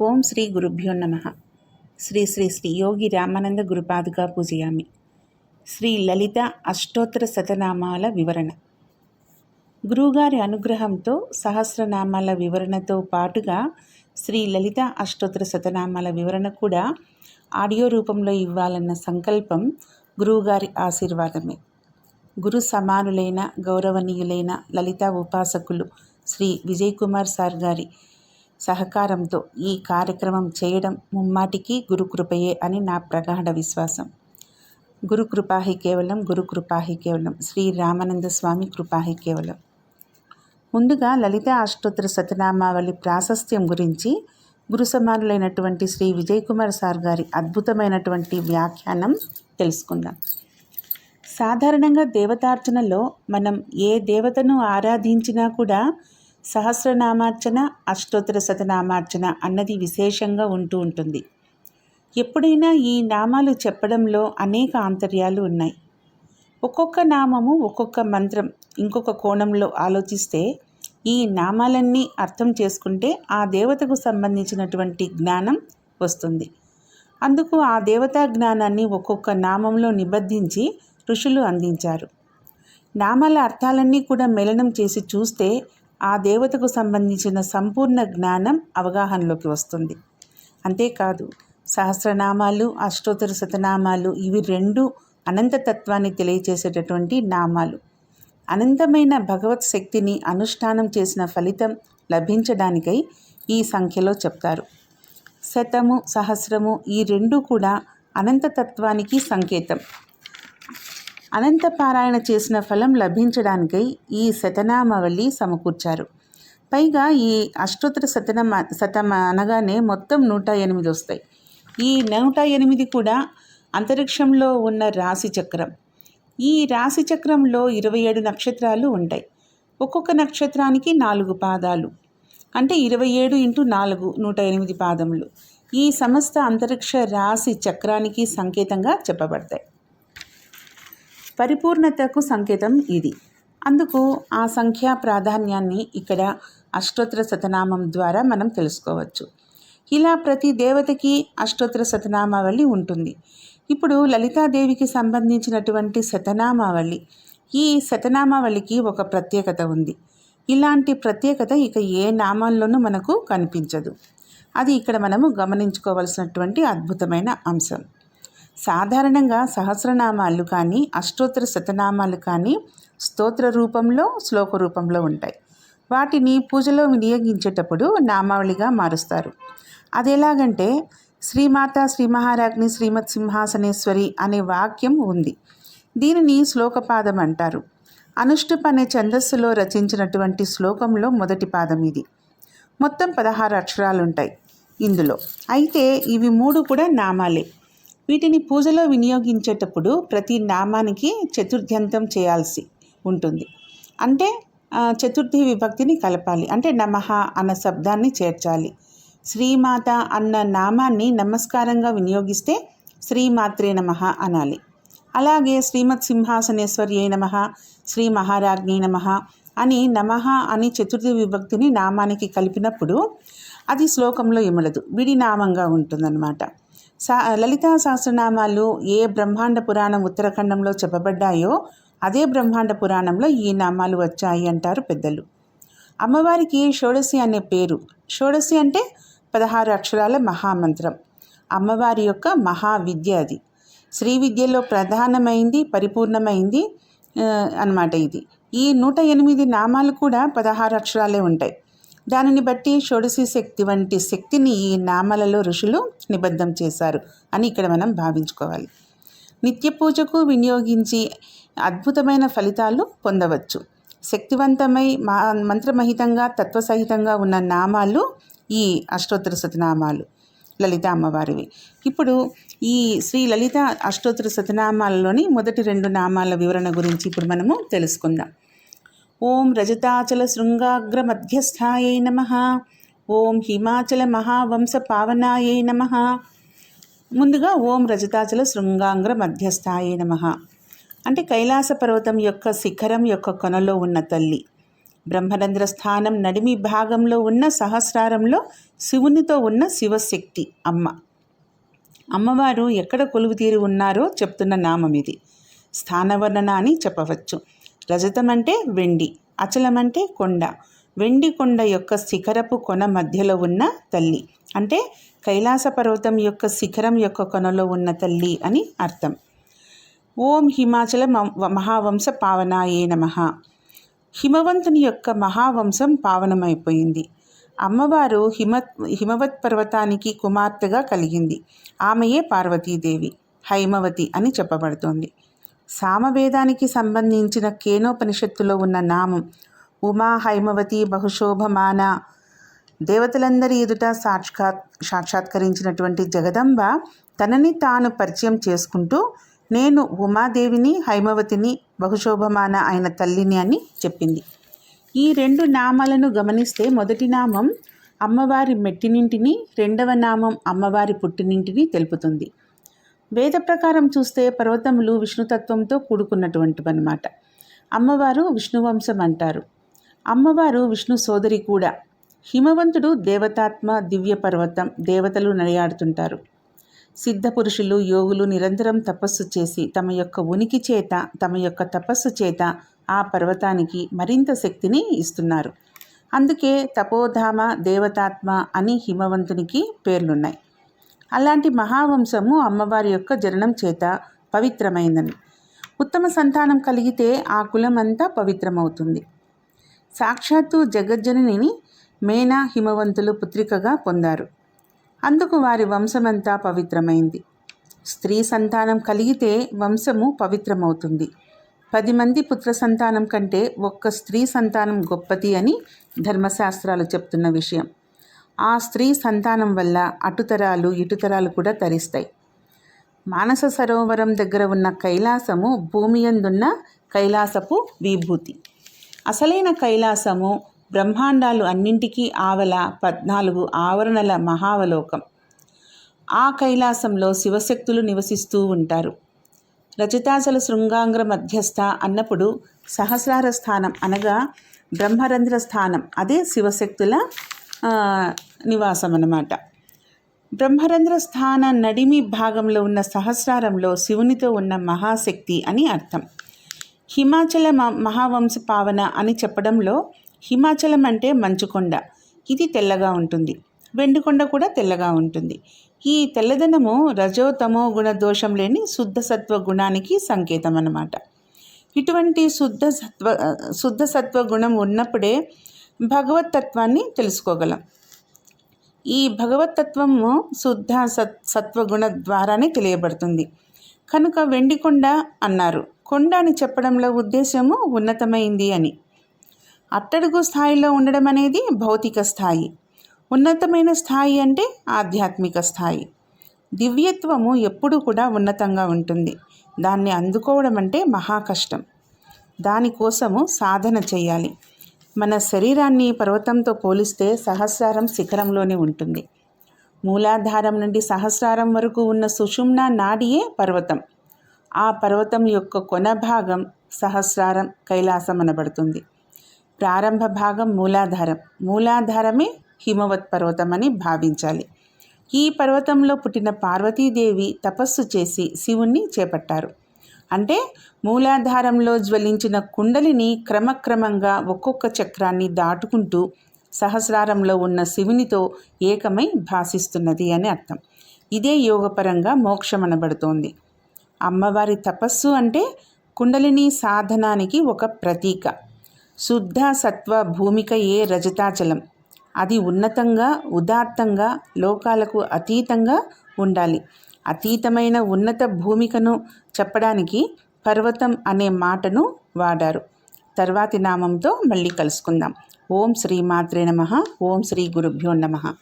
ఓం శ్రీ గురుభ్యో నమ. శ్రీ శ్రీ శ్రీ యోగి రామానంద గురుపాదుగా పూజయామి. శ్రీ లలిత అష్టోత్తర శతనామాల వివరణ. గురువుగారి అనుగ్రహంతో సహస్రనామాల వివరణతో పాటుగా శ్రీ లలిత అష్టోత్తర శతనామాల వివరణ కూడా ఆడియో రూపంలో ఇవ్వాలన్న సంకల్పం గురువుగారి ఆశీర్వాదమే. గురు సమానులైన గౌరవనీయులైన లలిత ఉపాసకులు శ్రీ విజయ్ కుమార్ సార్ గారి సహకారంతో ఈ కార్యక్రమం చేయడం ముమ్మాటికి గురుకృపయే అని నా ప్రగాఢ విశ్వాసం. గురుకృపాహి కేవలం గురుకృపాహి కేవలం శ్రీ రామానంద స్వామి కృపాహి కేవలం. ముందుగా లలిత అష్టోత్తర సతనామావళి ప్రాశస్త్యం గురించి గురుసమానులైనటువంటి శ్రీ విజయ్ కుమార్ సార్ గారి అద్భుతమైనటువంటి వ్యాఖ్యానం తెలుసుకుందాం. సాధారణంగా దేవతార్చనలో మనం ఏ దేవతను ఆరాధించినా కూడా సహస్రనామార్చన అష్టోత్తర శతనామార్చన అన్నది విశేషంగా ఉంటూ ఉంటుంది. ఎప్పుడైనా ఈ నామాలు చెప్పడంలో అనేక ఆంతర్యాలు ఉన్నాయి. ఒక్కొక్క నామము ఒక్కొక్క మంత్రం ఇంకొక కోణంలో ఆలోచిస్తే ఈ నామాలన్నీ అర్థం చేసుకుంటే ఆ దేవతకు సంబంధించినటువంటి జ్ఞానం వస్తుంది. అందుకు ఆ దేవతా జ్ఞానాన్ని ఒక్కొక్క నామంలో నిబద్ధించి ఋషులు అందించారు. నామాల అర్థాలన్నీ కూడా మెలనం చేసి చూస్తే ఆ దేవతకు సంబంధించిన సంపూర్ణ జ్ఞానం అవగాహనలోకి వస్తుంది. అంతేకాదు సహస్రనామాలు అష్టోత్తర శతనామాలు ఇవి రెండు అనంతతత్వాన్ని తెలియచేసేటటువంటి నామాలు. అనంతమైన భగవత్ శక్తిని అనుష్ఠానం చేసిన ఫలితం లభించడానికై ఈ సంఖ్యలో చెప్తారు. శతము సహస్రము ఈ రెండు కూడా అనంతతత్వానికి సంకేతం. అనంత పారాయణ చేసిన ఫలం లభించడానికై ఈ శతనామావళి సమకూర్చారు. పైగా ఈ అష్టోత్తర శతనం శతం అనగానే మొత్తం నూట ఎనిమిది వస్తాయి. ఈ నూట ఎనిమిది కూడా అంతరిక్షంలో ఉన్న రాశి చక్రం. ఈ రాశి చక్రంలో ఇరవై ఏడు నక్షత్రాలు ఉంటాయి. ఒక్కొక్క నక్షత్రానికి నాలుగు పాదాలు. అంటే ఇరవై ఏడు ఇంటూ నాలుగు నూట ఎనిమిది పాదములు. ఈ సమస్త అంతరిక్ష రాశి చక్రానికి సంకేతంగా చెప్పబడతాయి. పరిపూర్ణతకు సంకేతం ఇది. అందుకు ఆ సంఖ్యా ప్రాధాన్యాన్ని ఇక్కడ అష్టోత్తర శతనామం ద్వారా మనం తెలుసుకోవచ్చు. ఇలా ప్రతి దేవతకి అష్టోత్తర శతనామావళి ఉంటుంది. ఇప్పుడు లలితాదేవికి సంబంధించినటువంటి శతనామావళి. ఈ శతనామావళికి ఒక ప్రత్యేకత ఉంది. ఇలాంటి ప్రత్యేకత ఇక ఏ నామాల్లోనూ మనకు కనిపించదు. అది ఇక్కడ మనము గమనించుకోవలసినటువంటి అద్భుతమైన అంశం. సాధారణంగా సహస్రనామాలు కానీ అష్టోత్తర శతనామాలు కానీ స్తోత్ర రూపంలో శ్లోక రూపంలో ఉంటాయి. వాటిని పూజలో వినియోగించేటప్పుడు నామావళిగా మారుస్తారు. అది ఎలాగంటే శ్రీమాత శ్రీ మహారాజ్ని శ్రీమత్ సింహాసనేశ్వరి అనే వాక్యం ఉంది. దీనిని శ్లోకపాదం అంటారు. అనుష్టుప్ అనే ఛందస్సులో రచించినటువంటి శ్లోకంలో మొదటి పాదం ఇది. మొత్తం పదహారు అక్షరాలుంటాయి ఇందులో. అయితే ఇవి మూడు కూడా నామాలే. వీటిని పూజలో వినియోగించేటప్పుడు ప్రతి నామానికి చతుర్థ్యంతం చేయాల్సి ఉంటుంది. అంటే చతుర్థి విభక్తిని కలపాలి. అంటే నమః అన్న శబ్దాన్ని చేర్చాలి. శ్రీమాత అన్న నామాన్ని నమస్కారంగా వినియోగిస్తే శ్రీమాత్రే నమ అనాలి. అలాగే శ్రీమత్ సింహాసనేశ్వర్యే నమ శ్రీ మహారాజ్ఞి నమ అని నమః అని చతుర్థి విభక్తిని నామానికి కలిపినప్పుడు అది శ్లోకంలో ఇమలదు విడి నామంగా ఉంటుందన్నమాట. సా లలితా సహస్రనామాలు ఏ బ్రహ్మాండ పురాణం ఉత్తరాఖండంలో చెప్పబడ్డాయో అదే బ్రహ్మాండ పురాణంలో ఈ నామాలు వచ్చాయి అంటారు పెద్దలు. అమ్మవారికి షోడశి అనే పేరు. షోడశి అంటే పదహారు అక్షరాల మహామంత్రం. అమ్మవారి యొక్క మహావిద్య అది. శ్రీ విద్యలో ప్రధానమైంది పరిపూర్ణమైంది అనమాట ఇది. ఈ నూట ఎనిమిది నామాలు కూడా పదహారు అక్షరాలే ఉంటాయి. దానిని బట్టి షోడశి శక్తి వంటి శక్తిని ఈ నామాలలో ఋషులు నిబద్ధం చేశారు అని ఇక్కడ మనం భావించుకోవాలి. నిత్య పూజకు వినియోగించి అద్భుతమైన ఫలితాలు పొందవచ్చు. శక్తివంతమై మా మంత్రమహితంగా తత్వసహితంగా ఉన్న నామాలు ఈ అష్టోత్తర శతనామాలు లలిత అమ్మవారివి. ఇప్పుడు ఈ శ్రీ లలిత అష్టోత్తర శతనామాలలోని మొదటి రెండు నామాల వివరణ గురించి ఇప్పుడు మనము తెలుసుకుందాం. ఓం రజతాచల శృంగాగ్ర మధ్యస్థాయై నమ. ఓం హిమాచల మహావంశ పావనాయై నమ. ముందుగా ఓం రజతాచల శృంగాంగ్ర మధ్యస్థాయే నమ. అంటే కైలాస పర్వతం యొక్క శిఖరం యొక్క కొనలో ఉన్న తల్లి. బ్రహ్మరంధ్ర స్థానం నడిమి భాగంలో ఉన్న సహస్రారంలో శివునితో ఉన్న శివశక్తి అమ్మ. అమ్మవారు ఎక్కడ కొలువుతీరి ఉన్నారో చెప్తున్న నామం ఇది. స్థానవర్ణన అని చెప్పవచ్చు. రజతం అంటే వెండి అచలం అంటే కొండ. వెండి కొండ యొక్క శిఖరపు కొన మధ్యలో ఉన్న తల్లి. అంటే కైలాస పర్వతం యొక్క శిఖరం యొక్క కొనలో ఉన్న తల్లి అని అర్థం. ఓం హిమాచల మహావంశ పావనాయే నమ. హిమవంతుని యొక్క మహావంశం పావనమైపోయింది. అమ్మవారు హిమ హిమవత్ పర్వతానికి కుమార్తెగా కలిగింది. ఆమెయే పార్వతీదేవి హైమవతి అని చెప్పబడుతోంది. సామవేదానికి సంబంధించిన కేనోపనిషత్తులో ఉన్న నామం ఉమా హైమవతి బహుశోభమాన. దేవతలందరి ఎదుట సాక్షాత్ సాక్షాత్కరించినటువంటి జగదంబ తనని తాను పరిచయం చేసుకుంటూ నేను ఉమాదేవిని హైమవతిని బహుశోభమాన అయిన తల్లిని అని చెప్పింది. ఈ రెండు నామాలను గమనిస్తే మొదటి నామం అమ్మవారి మెట్టినింటిని రెండవ నామం అమ్మవారి పుట్టినింటిని తెలుపుతుంది. వేద ప్రకారం చూస్తే పర్వతములు విష్ణుతత్వంతో కూడుకున్నటువంటివన్నమాట. అమ్మవారు విష్ణువంశం అంటారు. అమ్మవారు విష్ణు సోదరి కూడా. హిమవంతుడు దేవతాత్మ దివ్య పర్వతం దేవతలు నడియాడుతుంటారు. సిద్ధ పురుషులు యోగులు నిరంతరం తపస్సు చేసి తమ యొక్క ఉనికి చేత తమ యొక్క తపస్సు చేత ఆ పర్వతానికి మరింత శక్తిని ఇస్తున్నారు. అందుకే తపోధామ దేవతాత్మ అని హిమవంతునికి పేర్లున్నాయి. అలాంటి మహావంశము అమ్మవారి యొక్క జననం చేత పవిత్రమైందని ఉత్తమ సంతానం కలిగితే ఆ కులమంతా పవిత్రమవుతుంది. సాక్షాత్తు జగజ్జననిని మేనా హిమవంతులు పుత్రికగా పొందారు. అందుకు వారి వంశమంతా పవిత్రమైంది. స్త్రీ సంతానం కలిగితే వంశము పవిత్రమవుతుంది. పది మంది పుత్ర సంతానం కంటే ఒక్క స్త్రీ సంతానం గొప్పది అని ధర్మశాస్త్రాలు చెప్తున్న విషయం. ఆ స్త్రీ సంతానం వల్ల అటుతరాలు ఇటుతరాలు కూడా తరిస్తాయి. మానస సరోవరం దగ్గర ఉన్న కైలాసము భూమి అందున్న కైలాసపు విభూతి. అసలైన కైలాసము బ్రహ్మాండాలు అన్నింటికీ ఆవల పద్నాలుగు ఆవరణల మహావలోకం. ఆ కైలాసంలో శివశక్తులు నివసిస్తూ ఉంటారు. రచితాచల శృంగాంగ్ర మధ్యస్థ అన్నప్పుడు సహస్రార స్థానం అనగా బ్రహ్మరంధ్ర స్థానం. అదే శివశక్తుల నివాసం అన్నమాట బ్రహ్మరంధ్ర స్థాన నడిమి భాగంలో ఉన్న సహస్రారంలో శివునితో ఉన్న మహాశక్తి అని అర్థం. హిమాచల మహావంశ పావన అని చెప్పడంలో హిమాచలం అంటే మంచుకొండ. ఇది తెల్లగా ఉంటుంది. వెండికొండ కూడా తెల్లగా ఉంటుంది. ఈ తెల్లదనము రజో తమో గుణ దోషం లేని శుద్ధ సత్వ గుణానికి సంకేతం అన్నమాట ఇటువంటి శుద్ధ సత్వ శుద్ధ సత్వ గుణం ఉన్నప్పుడే భగవతత్వాన్ని తెలుసుకోగలం. ఈ భగవతత్వము శుద్ధ సత్ సత్వగుణ ద్వారానే తెలియబడుతుంది. కనుక వెండి కొండ అన్నారు. కొండ అని చెప్పడంలో ఉద్దేశము ఉన్నతమైంది అని. అట్టడుగు స్థాయిలో ఉండడం అనేది భౌతిక స్థాయి. ఉన్నతమైన స్థాయి అంటే ఆధ్యాత్మిక స్థాయి. దివ్యత్వము ఎప్పుడూ కూడా ఉన్నతంగా ఉంటుంది. దాన్ని అందుకోవడం అంటే మహా కష్టం. దానికోసము సాధన చేయాలి. మన శరీరాన్ని పర్వతంతో పోలిస్తే సహస్రారం శిఖరంలోనే ఉంటుంది. మూలాధారం నుండి సహస్రారం వరకు ఉన్న సుషుమ్న నాడియే పర్వతం. ఆ పర్వతం యొక్క కొన భాగం సహస్రారం కైలాసం అనబడుతుంది. ప్రారంభ భాగం మూలాధారం. మూలాధారమే హిమవత్ పర్వతం అని భావించాలి. ఈ పర్వతంలో పుట్టిన పార్వతీదేవి తపస్సు చేసి శివుణ్ణి చేపట్టారు. అంటే మూలాధారంలో జ్వలించిన కుండలిని క్రమక్రమంగా ఒక్కొక్క చక్రాన్ని దాటుకుంటూ సహస్రారంలో ఉన్న శివునితో ఏకమై భాసిస్తున్నది అని అర్థం. ఇదే యోగపరంగా మోక్షమనబడుతోంది అమ్మవారి తపస్సు అంటే కుండలిని సాధనానికి ఒక ప్రతీక. శుద్ధ సత్వ భూమిక ఏ రజతాచలం. అది ఉన్నతంగా ఉదాత్తంగా లోకాలకు అతీతంగా ఉండాలి. అతీతమైన ఉన్నత భూమికను చెప్పడానికి పర్వతం అనే మాటను వాడారు. తర్వాతి నామంతో మళ్ళీ కలుసుకుందాం. ఓం శ్రీ మాత్రే నమ. ఓం శ్రీ గురుభ్యో నమ.